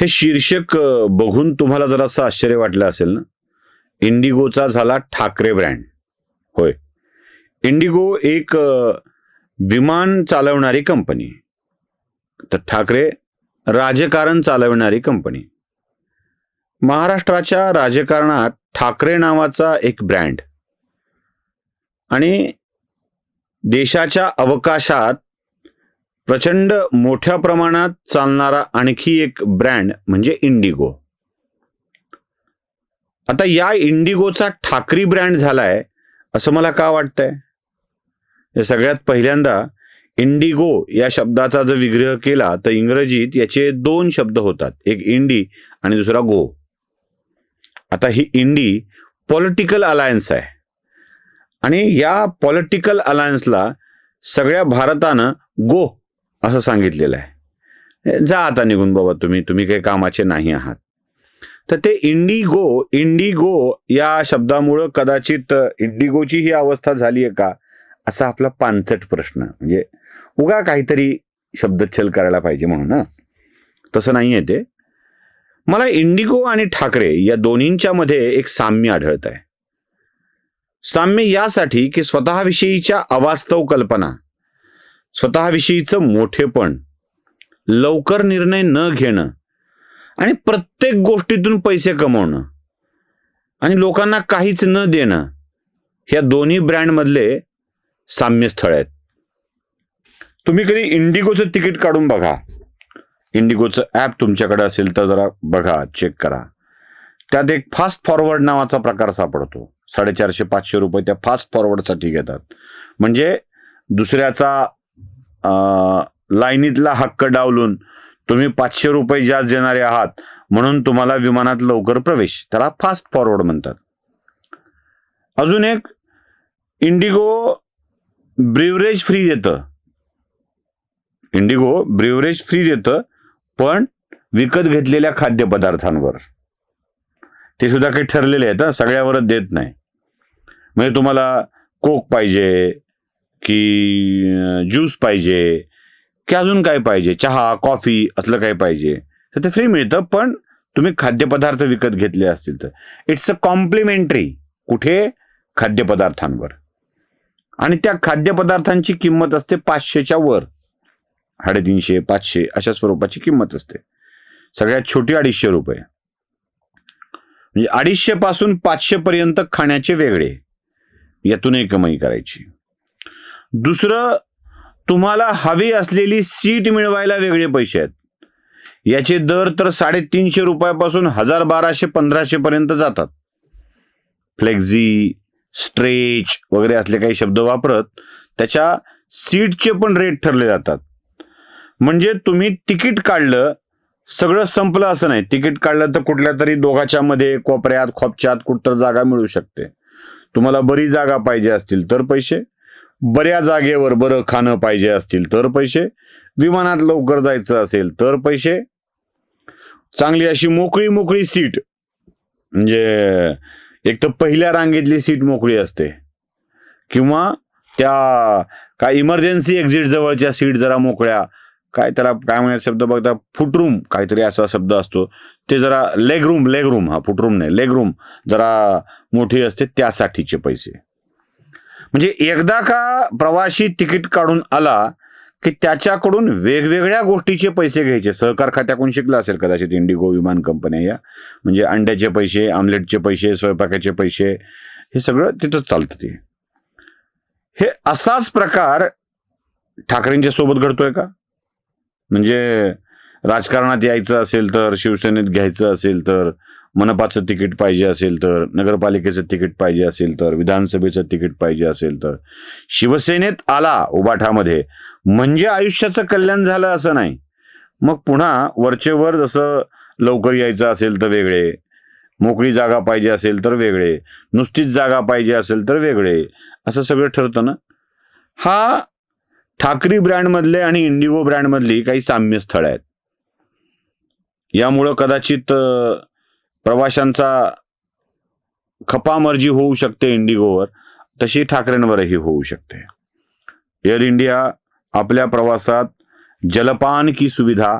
हे शीर्षक बघून तुम्हाला जरा असं आश्चर्य वाटलं असेल ना? इंडिगोचा झाला ठाकरे ब्रँड. होय. इंडिगो एक विमान चालवणारी कंपनी. तर ठाकरे राजकारण चालवणारी कंपनी. महाराष्ट्राच्या राजकारणात ठाकरे नावाचा एक ब्रँड. आणि देशाच्या अवकाशात प्रचंड मोठ्या प्रमाणात चालणारा आणखी एक ब्रँड म्हणजे इंडिगो. आता या इंडिगोचा ठाकरी ब्रँड झालाय असं मला का वाटतंय? सगळ्यात पहिल्यांदा इंडिगो या शब्दाचा जर विग्रह केला तर इंग्रजीत याचे दोन शब्द होतात एक इंडी आणि दुसरा गो. आता ही इंडी पॉलिटिकल अलायन्स आहे. आणि या पॉलिटिकल अलायन्सला सगळ्या भारतानं गो असं सांगितलेलं आहे. जा आता निघून बाबा तुम्ही तुम्ही काही कामाचे नाही आहात. तर ते इंडिगो इंडिगो या शब्दामुळं कदाचित इंडिगोची ही अवस्था झाली आहे का? असा आपला पानचट प्रश्न. म्हणजे उगा काहीतरी शब्दच्छल करायला पाहिजे म्हणून ना तसं नाही आहे ते. मला इंडिगो आणि ठाकरे या दोन्हींच्या मध्ये एक साम्य आढळत आहे साम्य यासाठी की स्वतःविषयीच्या अवास्तव कल्पना स्वतःविषयीचं मोठेपण लवकर निर्णय न घेणं आणि प्रत्येक गोष्टीतून पैसे कमवणं आणि लोकांना काहीच न देणं ह्या दोन्ही ब्रँडमधले साम्यस्थळ आहेत. तुम्ही कधी इंडिगोचं तिकीट काढून बघा. इंडिगोचं ॲप तुमच्याकडे असेल तर जरा बघा चेक करा. त्यात एक फास्ट फॉरवर्ड नावाचा प्रकार सापडतो. साडेचारशे पाचशे रुपये त्या फास्ट फॉरवर्डसाठी घेतात. म्हणजे दुसऱ्याचा लाईनीतला हक्क डावलून तुम्ही पाचशे रुपये जास्त देणारे आहात म्हणून तुम्हाला विमानात लवकर प्रवेश त्याला फास्ट फॉरवर्ड म्हणतात. अजून एक इंडिगो ब्रिव्हरेज फ्री देतं. इंडिगो ब्रिवरेज फ्री देतं पण विकत घेतलेल्या खाद्यपदार्थांवर. ते सुद्धा काही ठरलेले आहेत सगळ्यावरच देत नाही. म्हणजे तुम्हाला कोक पाहिजे की ज्यूस पाहिजे की अजून काय पाहिजे? चहा कॉफी असलं काय पाहिजे. तर ते फ्री मिळतं पण तुम्ही खाद्यपदार्थ विकत घेतले असतील तर. इट्स अ कॉम्प्लिमेंटरी कुठे? खाद्यपदार्थांवर. आणि त्या खाद्यपदार्थांची किंमत असते पाचशेच्या वर. साडेतीनशे पाचशे अशा स्वरूपाची किंमत असते. सगळ्यात छोटी अडीचशे रुपये. म्हणजे अडीचशे पासून पाचशे पर्यंत खाण्याचे वेगळे. यातूनही कमाई करायची. दुसरं तुम्हाला हवी असलेली सीट मिळवायला वेगळे पैसे आहेत. याचे दर तर साडेतीनशे रुपयापासून हजार बाराशे पंधराशे पर्यंत जातात. फ्लेक्झी स्ट्रेच वगैरे असले काही शब्द वापरत त्याच्या सीटचे पण रेट ठरले जातात. म्हणजे तुम्ही तिकीट काढलं सगळं संपलं असं नाही. तिकीट काढलं तर कुठल्या तरी दोघाच्या मध्ये कोपऱ्यात खोपच्यात कुठतर जागा मिळू शकते. तुम्हाला बरी जागा पाहिजे असतील तर पैसे. बऱ्या जागेवर बरं खाणं पाहिजे असतील तर पैसे. विमानात लवकर जायचं असेल तर पैसे. चांगली अशी मोकळी मोकळी सीट. म्हणजे एक तर पहिल्या रांगेतली सीट मोकळी असते. किंवा त्या काय इमर्जन्सी एक्झिट जवळच्या सीट जरा मोकळ्या. काय त्याला काय म्हणायचा शब्द बघता फुटरूम काहीतरी असा शब्द असतो. ते जरा लेग रूम लेग रूम हा फुटरूम नाही लेग रूम जरा मोठी असते त्यासाठीचे पैसे. म्हणजे एकदा का प्रवासी तिकीट काढून आला की त्याच्याकडून वेगवेगळ्या गोष्टीचे पैसे घ्यायचे. सहकार खात्याकडून शिकला असेल कदाचित इंडिगो विमान कंपन्या या. म्हणजे अंड्याचे पैसे आमलेटचे पैसे स्वयंपाकाचे पैसे हे सगळं तिथंच चालतं ते. हे असाच प्रकार ठाकरेंच्या सोबत घडतोय का? म्हणजे राजकारणात यायचं असेल तर शिवसेनेत घ्यायचं असेल तर मनपाचं तिकीट पाहिजे असेल तर नगरपालिकेचं तिकीट पाहिजे असेल तर विधानसभेचं तिकीट पाहिजे असेल तर शिवसेनेत आला उबाठामध्ये. म्हणजे आयुष्याचं कल्याण झालं असं नाही. मग पुन्हा वरचेवर जसं लवकर यायचं असेल तर वेगळे मोकळी जागा पाहिजे असेल तर वेगळे नुसतीच जागा पाहिजे असेल तर वेगळे असं सगळं ठरतं ना? हा ठाकरी ब्रँडमधले आणि इंडिगो ब्रँडमधली काही साम्य स्थळ आहेत. यामुळं कदाचित प्रवाशांचा खपामर्जी होऊ शकते इंडिगोवर तशी ठाकरेंवरही होऊ शकते. एअर इंडिया आपल्या प्रवासात जलपान की सुविधा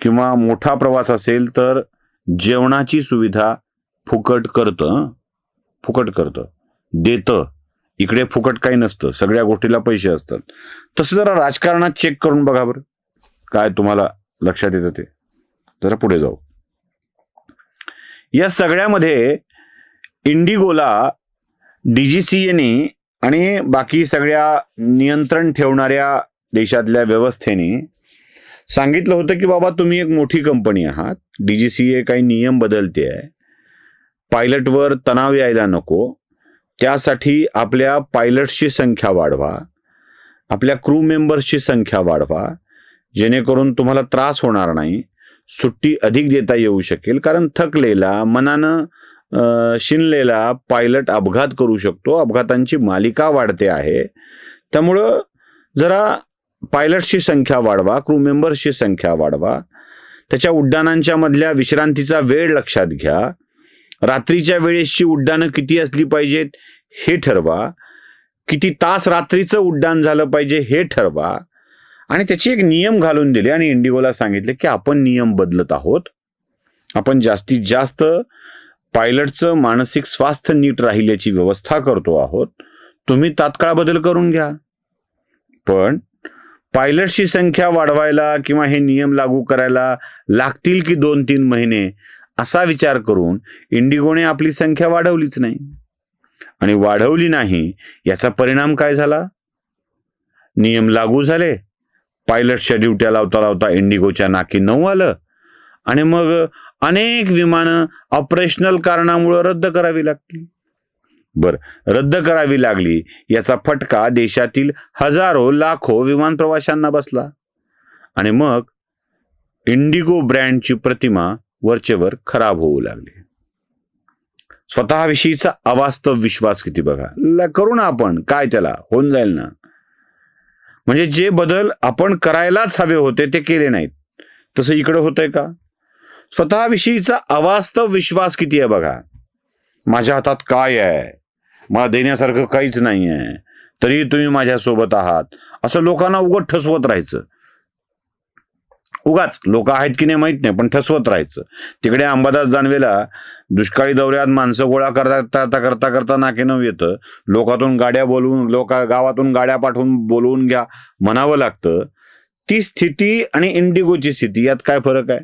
किंवा मोठा प्रवास असेल तर जेवणाची सुविधा फुकट करतं फुकट करतं. देतं. इकडे फुकट काही नसतं. सगळ्या गोष्टीला पैसे असतात. तसं जरा राजकारणात चेक करून बघा बरं. काय तुम्हाला लक्षात येतं ते? जरा पुढे जाऊ. या सगळ्यामध्ये इंडिगोला डीजीसीएने आणि बाकी सगळ्या नियंत्रण ठेवणाऱ्या देशातल्या व्यवस्थेने सांगितलं होतं की बाबा तुम्ही एक मोठी कंपनी आहात. डीजीसीए काही नियम बदलते आहे. पायलटवर तणाव यायला नको. त्यासाठी आपल्या पायलट्सची संख्या वाढवा. आपल्या क्रू मेंबर्सची संख्या वाढवा. जेणेकरून तुम्हाला त्रास होणार नाही. सुट्टी अधिक देता येऊ शकेल कारण थकलेला मनानं शिनलेला पायलट अपघात करू शकतो. अपघातांची मालिका वाढते आहे. त्यामुळं जरा पायलटची संख्या वाढवा क्रू मेंबर्सची संख्या वाढवा. त्याच्या उड्डाणांच्या मधल्या विश्रांतीचा वेळ लक्षात घ्या. रात्रीच्या वेळेसची उड्डाणं किती असली पाहिजेत हे ठरवा. किती तास रात्रीचं उड्डाण झालं पाहिजे हे ठरवा. आणि त्याची एक नियम घालून दिले आणि इंडिगोला सांगितले की आपण नियम बदलत आहोत. आपण जास्तीत जास्त पायलटचं मानसिक स्वास्थ्य नीट राहील याची व्यवस्था करतो आहोत. तुम्ही तात्काळ बदल करून घ्या. पण पायलटची संख्या वाढवायला किंवा हे नियम लागू करायला लागतील की दोन तीन महिने असा विचार करून इंडिगोने आपली संख्या वाढवलीच नाही. आणि वाढवली नाही याचा परिणाम काय झाला? नियम लागू झाले. पायलटच्या ड्युट्या लावता लावता इंडिगोच्या नाकी नऊ आलं. आणि मग अनेक विमानं ऑपरेशनल कारणामुळे रद्द करावी लागली. बर रद्द करावी लागली याचा फटका देशातील हजारो लाखो विमान प्रवाशांना बसला. आणि मग इंडिगो ब्रँडची प्रतिमा वरचेवर खराब होऊ लागली. स्वतःविषयीचा अवास्तव विश्वास किती बघा. करू ना आपण काय त्याला होऊन जाईल ना. म्हणजे जे बदल आपण करायलाच हवे होते ते केले नाहीत. तसं इकडं होतंय का? स्वतःविषयीचा अवास्तव विश्वास किती आहे बघा. माझ्या हातात काय आहे? मला देण्यासारखं काहीच नाही आहे तरी तुम्ही माझ्यासोबत आहात. असं लोकांना उघड ठसवत राहायचं. उगाच. लोक आहेत की नाही माहीत नाही पण ठसवत राहायचं. तिकडे अंबादास जानवेला दुष्काळी दौऱ्यात माणसं गोळा करता करता करता नाके नाकेनव येतं. लोकातून गाड्या बोलवून लोक गावातून गाड्या पाठवून बोलवून घ्या म्हणावं लागतं. ती स्थिती आणि इंडिगोची स्थिती यात काय फरक आहे?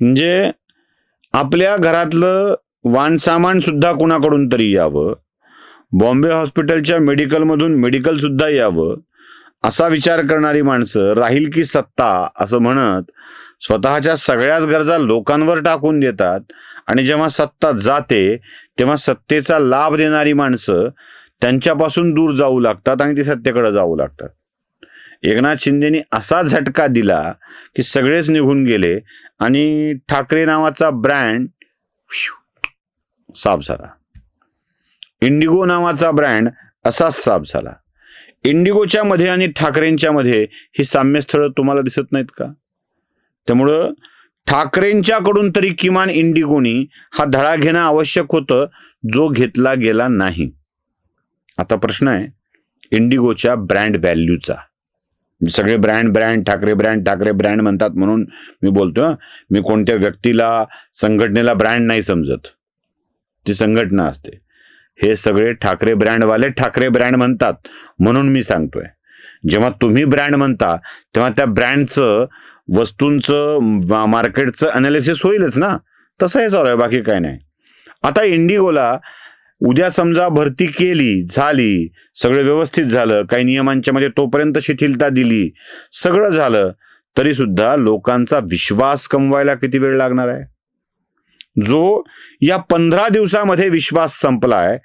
म्हणजे आपल्या घरातलं वाण सामान सुद्धा कुणाकडून तरी यावं. बॉम्बे हॉस्पिटलच्या मेडिकलमधून मेडिकल सुद्धा यावं. असा विचार करणारी माणसं राहील की सत्ता असं म्हणत स्वतःच्या सगळ्याच गरजा लोकांवर टाकून देतात. आणि जेव्हा सत्ता जाते तेव्हा सत्तेचा लाभ देणारी माणसं त्यांच्यापासून दूर जाऊ लागतात आणि ती सत्तेकडे जाऊ लागतात. एकनाथ शिंदेनी असा झटका दिला की सगळेच निघून गेले आणि ठाकरे नावाचा ब्रँड साफ झाला. इंडिगो नावाचा ब्रँड असाच साफ झाला. इंडिगोच्या मध्ये आणि ठाकरेंच्या मध्ये ही साम्यस्थळं तुम्हाला दिसत नाहीत का? त्यामुळं ठाकरेंच्याकडून तरी किमान इंडिगोनी हा धडा घेणं आवश्यक होतं जो घेतला गेला नाही. आता प्रश्न आहे इंडिगोच्या ब्रँड व्हॅल्यूचा. सगळे brand brand Thackeray brand Thackeray brand म्हणतात म्हणून मी बोलतो मी कोणत्या व्यक्तीला संघटनेला ब्रँड नाही समजत. ती संघटना असते. हे सगळे ठाकरे ब्रँडवाले ठाकरे ब्रँड म्हणतात म्हणून मी सांगतोय. जेव्हा तुम्ही ब्रँड म्हणता तेव्हा त्या ब्रँडचं वस्तूंचं मार्केटचं अनालिसिस होईलच ना. तसं हे चालू आहे बाकी काय नाही. आता इंडिगोला उद्या समजा भरती केली झाली सगळं व्यवस्थित झालं काही नियमांच्या मध्ये तोपर्यंत शिथिलता दिली सगळं झालं तरी सुद्धा लोकांचा विश्वास कमवायला किती वेळ लागणार आहे? जो या पंधरा दिवसामध्ये विश्वास संपलाय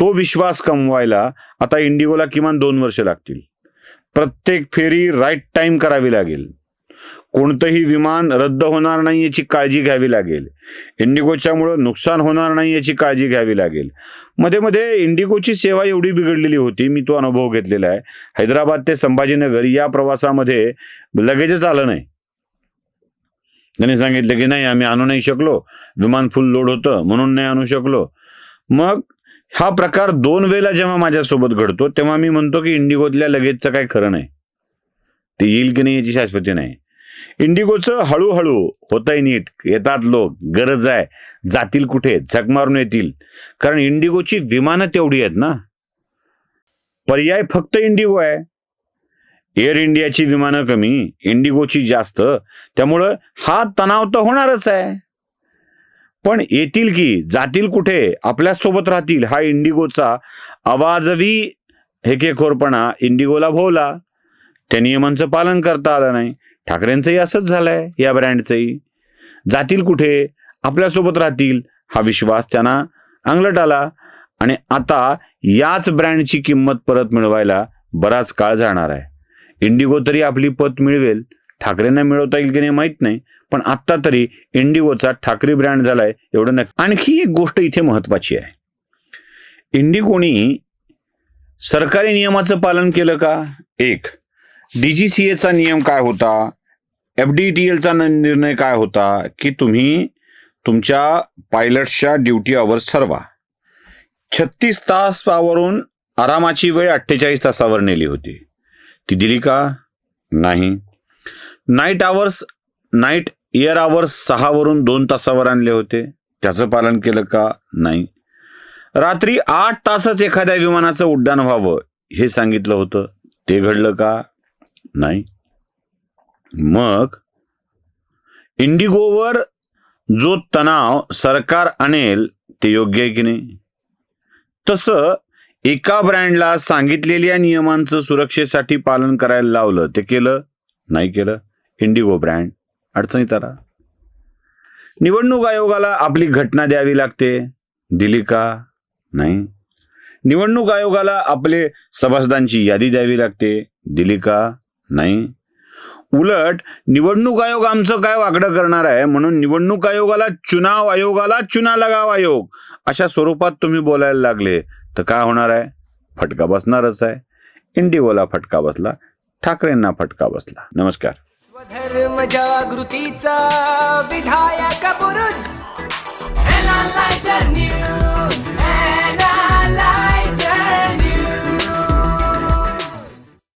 तो विश्वास कमवायला आता इंडिगोला किमान दोन वर्ष लागतील. प्रत्येक फेरी राईट टाइम करावी लागेल. कोणतंही विमान रद्द होणार नाही याची काळजी घ्यावी लागेल. इंडिगोच्यामुळं नुकसान होणार नाही याची काळजी घ्यावी लागेल. मध्ये मध्ये इंडिगोची सेवा एवढी बिघडलेली होती मी तो अनुभव घेतलेला आहे. हैदराबाद ते संभाजीनगर या प्रवासामध्ये लगेचच आलं नाही. त्यांनी सांगितलं की नाही आम्ही आणू नाही शकलो. विमान फुल लोड होतं म्हणून नाही आणू शकलो. मग हा प्रकार दोन वेळेला जेव्हा माझ्यासोबत घडतो तेव्हा मी म्हणतो की इंडिगोतल्या लगेचचं काही खरं नाही. ते येईल की नाही याची शाश्वती नाही. इंडिगोचं हळूहळू होतंय नीट. येतात लोक गरज आहे. जातील कुठे? झक मारून येतील. कारण इंडिगोची विमानं तेवढी आहेत ना. पर्याय फक्त इंडिगो आहे. एअर इंडियाची विमानं कमी इंडिगोची जास्त त्यामुळं हा तणाव तर होणारच आहे. पण येतील की जातील कुठे आपल्यासोबत राहतील हा इंडिगोचा आवाजवी हेकेखोरपणा इंडिगोला भोवला. त्या नियमांचं पालन करता आलं नाही. ठाकरेंचंही असंच झालंय या ब्रँडचंही. जातील कुठे आपल्यासोबत राहतील हा विश्वास त्यांना अंगलट आला आणि आता याच ब्रँडची किंमत परत मिळवायला बराच काळ जाणार आहे. इंडिगो तरी आपली पत मिळवेल. ठाकरेंना मिळवता येईल की नाही माहीत नाही पण आत्ता तरी इंडिगोचा ठाकरे ब्रँड झालाय एवढं नक्की. आणखी एक गोष्ट इथे महत्वाची आहे. इंडिगोनी सरकारी नियमाचं पालन केलं का? एक डीजीसीएचा नियम काय होता? एफ डी टी एलचा निर्णय काय होता? की तुम्ही तुमच्या पायलटच्या ड्युटी आवर्स ठरवा. छत्तीस तासावरून आरामाची वेळ अठ्ठेचाळीस तासावर नेली होती. ती दिली का नाही. Night hours night year hours सहावरून दोन तासावर आणले होते. त्याचं पालन केलं का? नाही. रात्री आठ तासच एखाद्या विमानाचं उड्डाण व्हावं हे सांगितलं होतं. ते घडलं का? नाही. मग इंडिगोवर जो तणाव सरकार आणेल ते योग्य आहे की नाही? तसं एका ब्रँडला सांगितलेल्या नियमांचं सुरक्षेसाठी पालन करायला लावलं ते केलं? नाही केलं. इंडिगो ब्रँड. अडचणीत आला. निवडणूक आयोगाला आपली घटना द्यावी लागते. दिली का? नाही. निवडणूक आयोगाला आपले सभासदांची यादी द्यावी लागते. दिली का? नाही. उलट निवडणूक आयोग आमचं काय वाकडं करणार आहे? म्हणून निवडणूक आयोगाला चुनाव आयोगाला चुना लगाव आयोग. अशा स्वरूपात तुम्ही बोलायला लागले. तर काय होणार आहे? फटका बसणारच आहे. इंडिगोला फटका बसला ठाकरेंना फटका बसला. नमस्कार. स्वधर्म जागृतीचा विधायक